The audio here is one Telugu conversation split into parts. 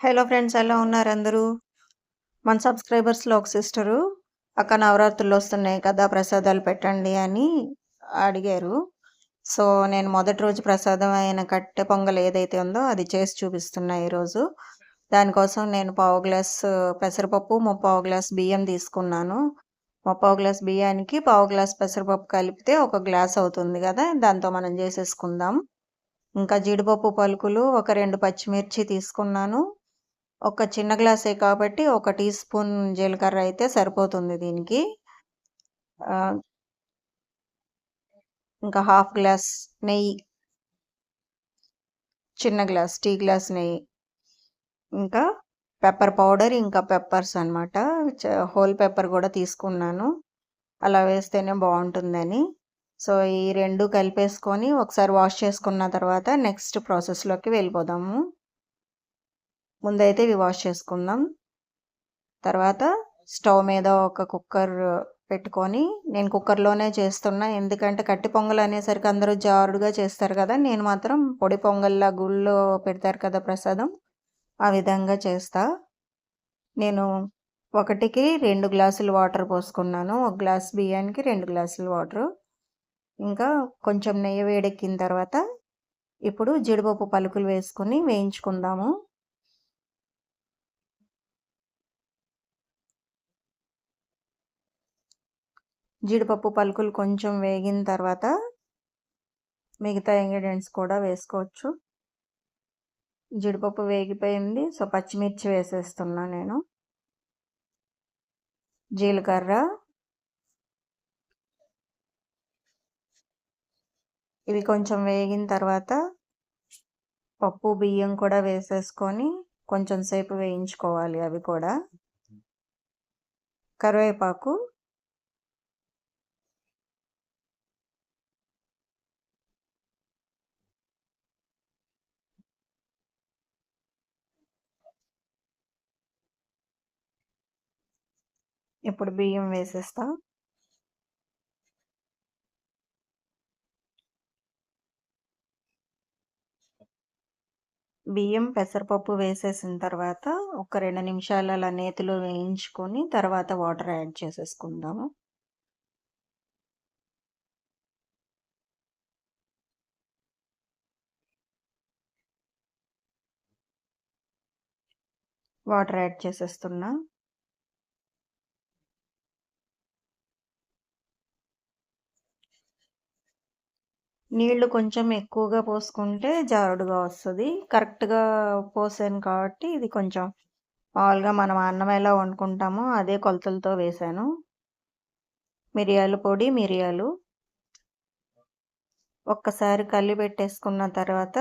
హలో ఫ్రెండ్స్ ఎలా ఉన్నారు అందరూ? మన సబ్స్క్రైబర్స్లో ఒక సిస్టరు అక్క నవరాత్రులు వస్తున్నాయి కదా ప్రసాదాలు పెట్టండి అని అడిగారు. సో నేను మొదటి రోజు ప్రసాదం అయిన కట్టె పొంగల్ ఏదైతే ఉందో అది చేసి చూపిస్తున్నా ఈరోజు. దానికోసం నేను పావు గ్లాస్ పెసరపప్పు ముప్పావు గ్లాస్ బియ్యం తీసుకున్నాను. ముప్పావు గ్లాస్ బియ్యానికి పావు గ్లాస్ పెసరపప్పు కలిపితే ఒక గ్లాస్ అవుతుంది కదా దాంతో మనం చేసేసుకుందాం. ఇంకా జీడిపప్పు పలుకులు ఒక రెండు పచ్చిమిర్చి తీసుకున్నాను. ఒక చిన్న గ్లాసే కాబట్టి ఒక టీ స్పూన్ జీలకర్ర అయితే సరిపోతుంది దీనికి. ఇంకా హాఫ్ గ్లాస్ నెయ్యి. చిన్న గ్లాస్ టీ గ్లాస్ నెయ్యి. ఇంకా పెప్పర్ పౌడర్ ఇంకా పెప్పర్స్ అనమాట హోల్ పెప్పర్ కూడా తీసుకున్నాను. అలా వేస్తేనే బాగుంటుందని. సో ఈ రెండు కలిపేసుకొని ఒకసారి వాష్ చేసుకున్న తర్వాత నెక్స్ట్ ప్రాసెస్లోకి వెళ్ళిపోదాము. ముందైతే ఇవి వాష్ చేసుకుందాం. తర్వాత స్టవ్ మీద ఒక కుక్కర్ పెట్టుకొని నేను కుక్కర్లోనే చేస్తున్నా. ఎందుకంటే కట్టి పొంగల్ అనేసరికి అందరూ జారుడుగా చేస్తారు కదా నేను మాత్రం పొడి పొంగల్లా గుళ్ళో పెడతారు కదా ప్రసాదం ఆ విధంగా చేస్తా. నేను ఒకటికి రెండు గ్లాసులు వాటర్ పోసుకున్నాను. ఒక గ్లాస్ బియ్యానికి రెండు గ్లాసులు వాటర్. ఇంకా కొంచెం నెయ్యి వేడెక్కిన తర్వాత ఇప్పుడు జీడిపప్పు పలుకులు వేసుకుని వేయించుకుందాము. జీడిపప్పు పలుకులు కొంచెం వేగిన తర్వాత మిగతా ఇంగ్రీడియంట్స్ కూడా వేసుకోవచ్చు. జీడిపప్పు వేగిపోయింది. సో పచ్చిమిర్చి వేసేస్తున్నా నేను. జీలకర్ర. ఇవి కొంచెం వేగిన తర్వాత పప్పు బియ్యం కూడా వేసేసుకొని కొంచెం సేపు వేయించుకోవాలి అవి కూడా. కరివేపాకు. ఇప్పుడు బియ్యం వేసేస్తా. బియ్యం పెసరపప్పు వేసేసిన తర్వాత ఒక రెండు నిమిషాలు అలా నేతిలో వేయించుకొని తర్వాత వాటర్ యాడ్ చేసేసుకుందాము. వాటర్ యాడ్ చేసేస్తున్నా. నీళ్ళు కొంచెం ఎక్కువగా పోసుకుంటే జారుడుగా వస్తుంది. కరెక్ట్గా పోసాను కాబట్టి ఇది కొంచెం మామూలుగా మనం అన్నం ఎలా వండుకుంటామో అదే కొలతలతో వేసాను. మిరియాల పొడి మిరియాలు. ఒక్కసారి కల్లి పెట్టేసుకున్న తర్వాత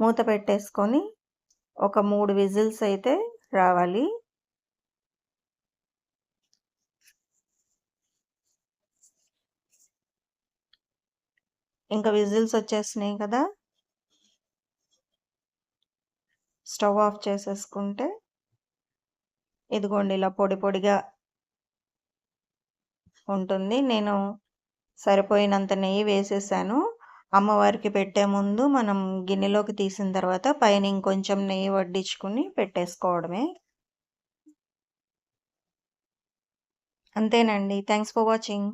మూత పెట్టేసుకొని ఒక మూడు విజిల్స్ అయితే రావాలి. ఇంకా విజిల్స్ వచ్చేసినాయి కదా. స్టవ్ ఆఫ్ చేసేసుకుంటే ఇదిగోండి ఇలా పొడి పొడిగా ఉంటుంది. నేను సరిపోయినంత నెయ్యి వేసేసాను. అమ్మవారికి పెట్టే ముందు మనం గిన్నెలోకి తీసిన తర్వాత పైన ఇంకొంచెం నెయ్యి వడ్డించుకుని పెట్టేసుకోవడమే. అంతేనండి. Thanks for watching.